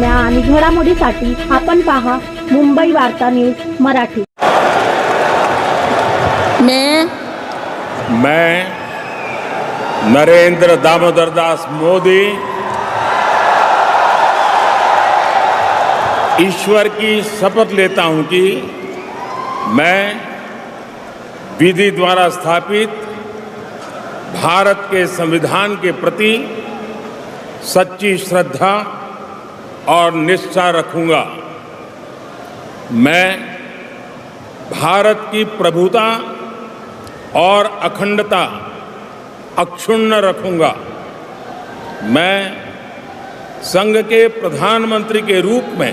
बातम्या आणि घडामोडीसाठी आपण पहा मुंबई वार्ता न्यूज़ मराठी. मैं? मैं. नरेंद्र दामोदर दास मोदी ईश्वर की शपथ लेता हूँ कि मैं विधि द्वारा स्थापित भारत के संविधान के प्रति सच्ची श्रद्धा और निष्ठा रखूँगा। मैं भारत की प्रभुता और अखंडता अक्षुण्ण रखूँगा। मैं संघ के प्रधानमंत्री के रूप में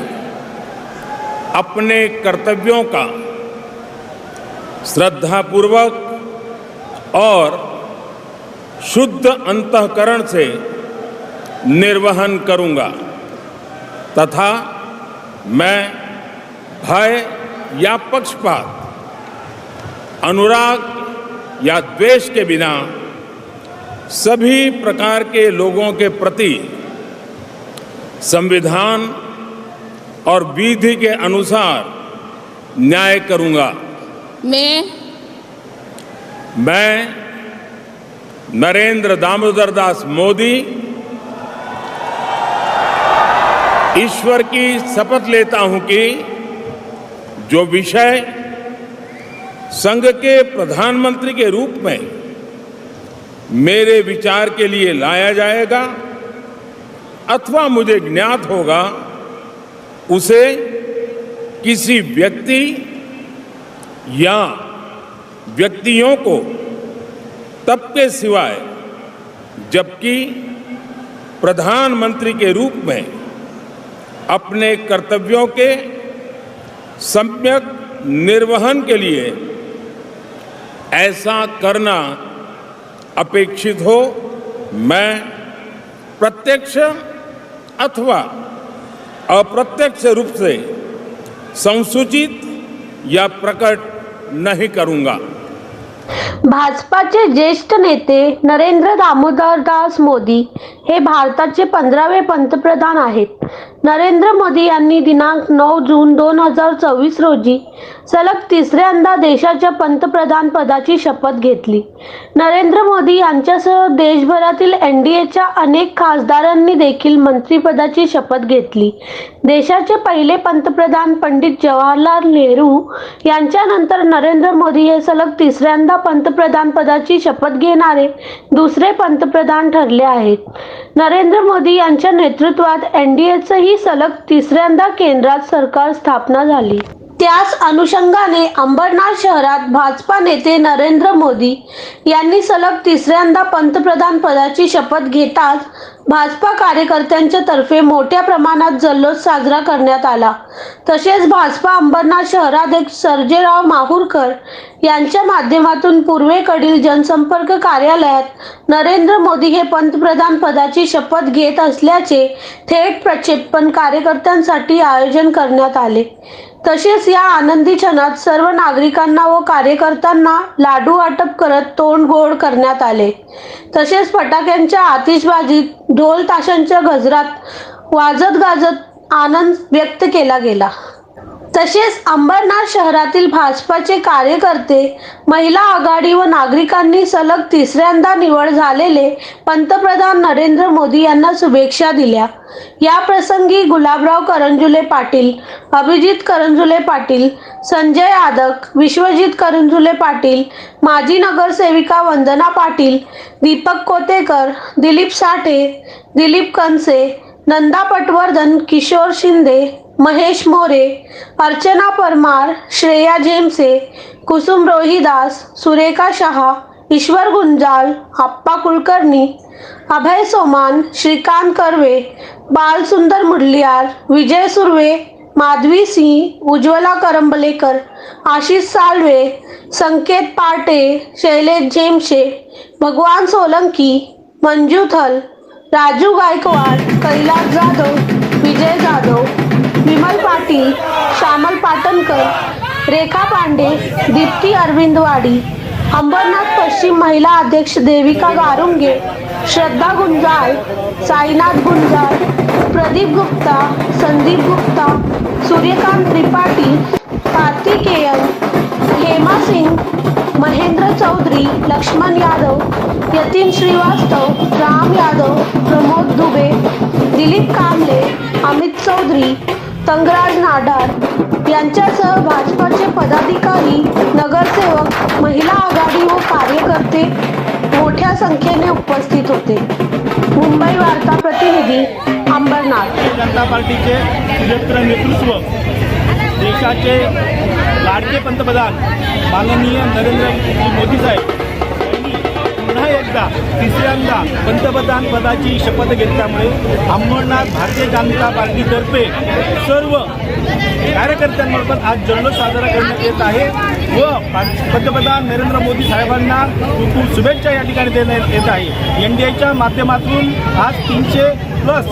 अपने कर्तव्यों का श्रद्धापूर्वक और शुद्ध अंतकरण से निर्वहन करूँगा। तथा मैं भय या पक्षपात अनुराग या द्वेष के बिना सभी प्रकार के लोगों के प्रति संविधान और विधि के अनुसार न्याय करूँगा। मैं मैं नरेंद्र दामोदर दास मोदी ईश्वर की शपथ लेता हूँ कि जो विषय संघ के प्रधानमंत्री के रूप में मेरे विचार के लिए लाया जाएगा अथवा मुझे ज्ञात होगा, उसे किसी व्यक्ति या व्यक्तियों को तब के सिवाय, जबकि प्रधानमंत्री के रूप में अपने कर्तव्यों के सम्यक निर्वहन के लिए ऐसा करना अपेक्षित हो, मैं प्रत्यक्ष अथवा अप्रत्यक्ष रूप से संसूचित या प्रकट नहीं करूँगा। भाजपाचे ज्येष्ठ नेते नरेंद्र दामोदर दास मोदी हे भारताचे पंधरावे पंतप्रधान आहेत. नरेंद्र मोदी यांनी दिनांक नऊ जून दोन हजार चोवीस रोजी सलग तिसऱ्यांदा देशाच्या पंतप्रधान पदाची शपथ घेतली. नरेंद्र मोदी यांच्यासह देशभरातील एन डी एच्या अनेक खासदारांनी देखील मंत्रिपदाची शपथ घेतली. देशाचे पहिले पंतप्रधान पंडित जवाहरलाल नेहरू यांच्यानंतर नरेंद्र मोदी हे सलग तिसऱ्यांदा पंतप्रधान पदाची शपथ घेणारे दुसरे पंतप्रधान ठरले आहेत. नरेंद्र मोदी यांच्या नेतृत्वात एन डी एचंही सलग तिसऱ्यांदा केंद्रात सरकार स्थापना झाली. त्याच अनुषंगाने अंबरनाथ शहरात भाजपा नेते नरेंद्र मोदी यांनी सलग तिसऱ्यांदा पंतप्रधान पदाची शपथ घेताच भाजपा कार्यकर्त्यांच्या तर्फे मोठ्या प्रमाणात जल्लोष साजरा करण्यात आला. तसेच भाजपा अंबरनाथ शहराध्यक्ष सर्जेराव माहूरकर यांच्या माध्यमातून पूर्वेकडील जनसंपर्क कार्यालयात नरेंद्र मोदी हे पंतप्रधान पदाची शपथ घेत असल्याचे थेट प्रक्षेपण कार्यकर्त्यांसाठी आयोजन करण्यात आले. तसेच या आनंदी क्षणात सर्व नागरिकांना व कार्यकर्त्यांना लाडू वाटप करत तोंड गोड करण्यात आले. तसेच फटाक्यांच्या आतिषबाजीत ढोल ताशांच्या गजरात वाजत गाजत आनंद व्यक्त केला गेला. तसेच अंबरनाथ शहरातील भाजपाचे कार्यकर्ते महिला आघाडी व नागरिकांनी सलग तिसऱ्यांदा निवड झालेले पंतप्रधान नरेंद्र मोदी यांना शुभेच्छा दिल्या. या प्रसंगी गुलाबराव करंजुले पाटील अभिजित करंजुले पाटील संजय आदक विश्वजित करंजुले पाटील माजी नगरसेविका वंदना पाटील दीपक कोतेकर दिलीप साठे दिलीप कनसे नंदा पटवर्धन किशोर शिंदे महेश मोरे अर्चना परमार श्रेया जेमसे कुसुम रोहिदास सुरेखा शहा ईश्वर गुंजाल आप्पा कुलकर्णी अभय सोमान श्रीकांत कर्वे बालसुंदर मुडलियार विजय सुर्वे माधवी सिंह उज्ज्वला करंबलेकर आशिष साळवे संकेत पाटे शैलेश झेमशे भगवान सोलंकी मंजू थल राजू गायकवाड कैलास जाधव रेखा पांडे दीप्ती अरविंदवाडी अंबरनाथ पश्चिम महिला अध्यक्ष देविका गारुंगे श्रद्धा गुंजाळ साईनाथ गुंजाळ प्रदीप गुप्ता संदीप गुप्ता सूर्यकांत त्रिपाठी कार्तिकेयन हेमा सिंग महेंद्र चौधरी लक्ष्मण यादव यतीन श्रीवास्तव राम यादव प्रमोद दुबे दिलीप कांबळे अमित चौधरी तंगराज नाडार यांच्यासह भाजपाचे पदाधिकारी नगरसेवक महिला आघाडी व कार्यकर्ते मोठ्या संख्येने उपस्थित होते. मुंबई वार्ता प्रतिनिधी अंबरनाथ. भारतीय जनता पार्टीचे सुयोग्य नेतृत्व देशाचे लाडके पंतप्रधान माननीय नरेंद्र मोदी साहेब पुन्हा एकदा तिसऱ्यांदा पंतप्रधान पदाची शपथ घेतल्यामुळे अंबरनाथ भारतीय जनता पार्टीतर्फे सर्व कार्यकर्त्यांमार्फत आज जल्लोष साजरा करण्यात येत आहे व पंतप्रधान नरेंद्र मोदी साहेबांना खूप खूप शुभेच्छा या ठिकाणी देण्यात येत आहे. एन डी एच्या माध्यमातून आज तीनशे प्लस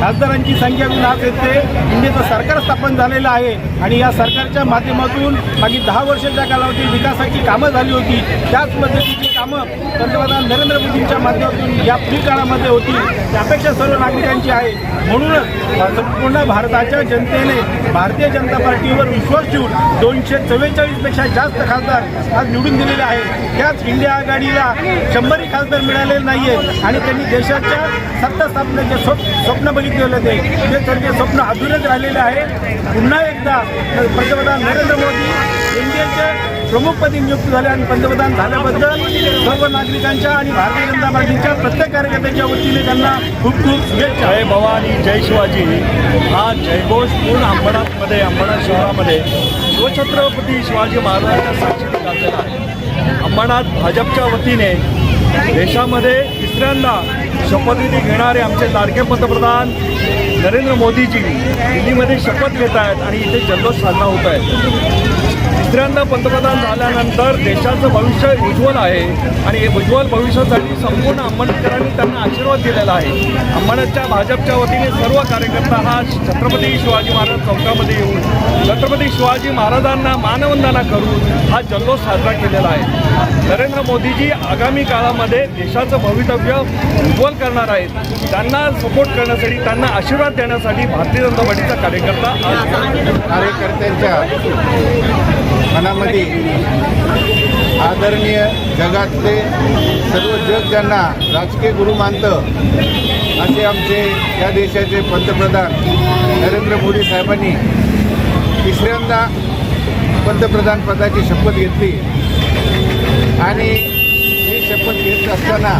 खासदारांची संख्या आज येते इंडियाचं सरकार स्थापन झालेलं आहे आणि या सरकारच्या माध्यमातून मागील दहा वर्षाच्या कालावधीत विकासाची कामं झाली होती. त्याच पद्धतीची कामं पंतप्रधान नरेंद्र मोदींच्या माध्यमातून या पुढील काळामध्ये होती. ही अपेक्षा सर्व नागरिकांची आहे. म्हणूनच संपूर्ण भारताच्या जनतेने भारतीय जनता पार्टीवर विश्वास ठेवून दोनशे चव्वेचाळीसपेक्षा जास्त खासदार आज निवडून दिलेले आहेत. त्याच इंडिया आघाडीला शंभरही खासदार मिळालेले नाही आहेत आणि त्यांनी देशाच्या सत्ता स्थापनेच्या स्वप स्वप्न बघितलेलं ते. ते त्यांचे स्वप्न अधुरेच राहिलेले आहे. पुन्हा एकदा पंतप्रधान नरेंद्र मोदी इंडियाचे प्रमुखपदी नियुक्त झाले आणि पंतप्रधान झाल्याबद्दल सर्व नागरिकांच्या आणि भारतीय जनता पार्टीच्या प्रत्येक कार्यकर्त्याच्या वतीने त्यांना खूप खूप शुभेच्छा. जय भवानी जय शिवाजी. हा जयघोष पूर्ण अंबरनाथमध्ये अंबरनाथ शहरामध्ये शिवछत्रपती शिवाजी महाराजांच्या साक्षीने गाजलेला आहे. अंबरनाथ भाजपच्या वतीने देशामध्ये तिसऱ्यांदा शपथविधी घेणारे आमचे लाडके पंतप्रधान नरेंद्र मोदीजी दिल्लीमध्ये शपथ घेत आहेत आणि इथे जल्लोष साजरा होत आहे. तिसऱ्यांदा पंतप्रधान झाल्यानंतर देशाचं भविष्य उज्ज्वल आहे. आणि हे उज्ज्वल भविष्यासाठी संपूर्ण आंबेडकरांनी त्यांना आशीर्वाद दिलेला आहे. आंबेडच्या भाजपच्या वतीने सर्व कार्यकर्ता हा छत्रपती शिवाजी महाराज चौकामध्ये येऊन छत्रपती शिवाजी महाराजांना मानवंदना करून हा जल्लोष साजरा केलेला आहे. नरेंद्र मोदीजी आगामी काळामध्ये देशाचं भवितव्य उज्ज्वल करणार आहेत. त्यांना सपोर्ट करण्यासाठी त्यांना आशीर्वाद देण्यासाठी भारतीय जनता पार्टीचा कार्यकर्ता आज कार्यकर्त्यांच्या मनामध्ये आदरणीय जगातले सर्व जग ज्यांना राजकीय गुरु मानतं असे आमचे या देशाचे पंतप्रधान नरेंद्र मोदी साहेबांनी तिसऱ्यांदा पंतप्रधान पदाची शपथ घेतली. आणि ही शपथ घेत असताना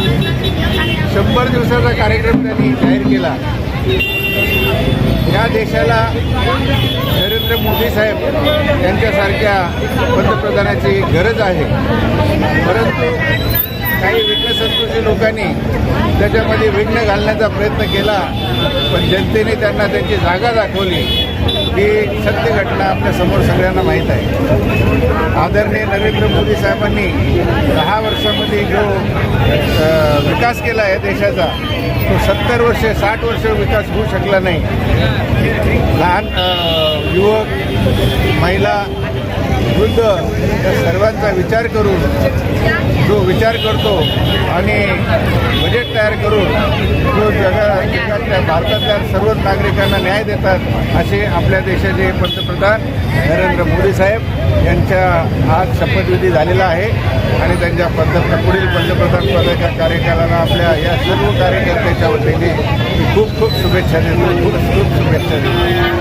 शंभर दिवसाचा कार्यक्रम त्यांनी जाहीर केला. या देशाला नरेंद्र मोदी साहेब यांच्यासारख्या पंतप्रधानाची गरज आहे. परंतु काही विघ्न संस्कृती लोकांनी त्याच्यामध्ये विघ्न घालण्याचा प्रयत्न केला पण जनतेने त्यांना त्यांची जागा दाखवली. ही सत्य घटना आपल्यासमोर सगळ्यांना माहीत आहे. आदरणीय नरेंद्र मोदी साहेबांनी दहा वर्षामध्ये जो विकास केला आहे देशाचा तो सत्तर वर्षे साठ वर्ष विकास होऊ शकला नाही. लहान युवक महिला वृद्ध या सर्वांचा विचार करून जो विचार करतो आणि बजेट तयार करून जो जगा जगातल्या भारतातल्या सर्वच नागरिकांना न्याय देतात असे आपल्या देशाचे पंतप्रधान नरेंद्र मोदी साहेब यांच्या आज शपथविधी झालेला आहे. आणि त्यांच्या पंतप्रधान पुढील पंतप्रधान पदाच्या कार्यकालाला आपल्या या सर्व कार्यकर्त्याच्या वतीने खूप खूप शुभेच्छा देतो. खूप खूप शुभेच्छा देतो.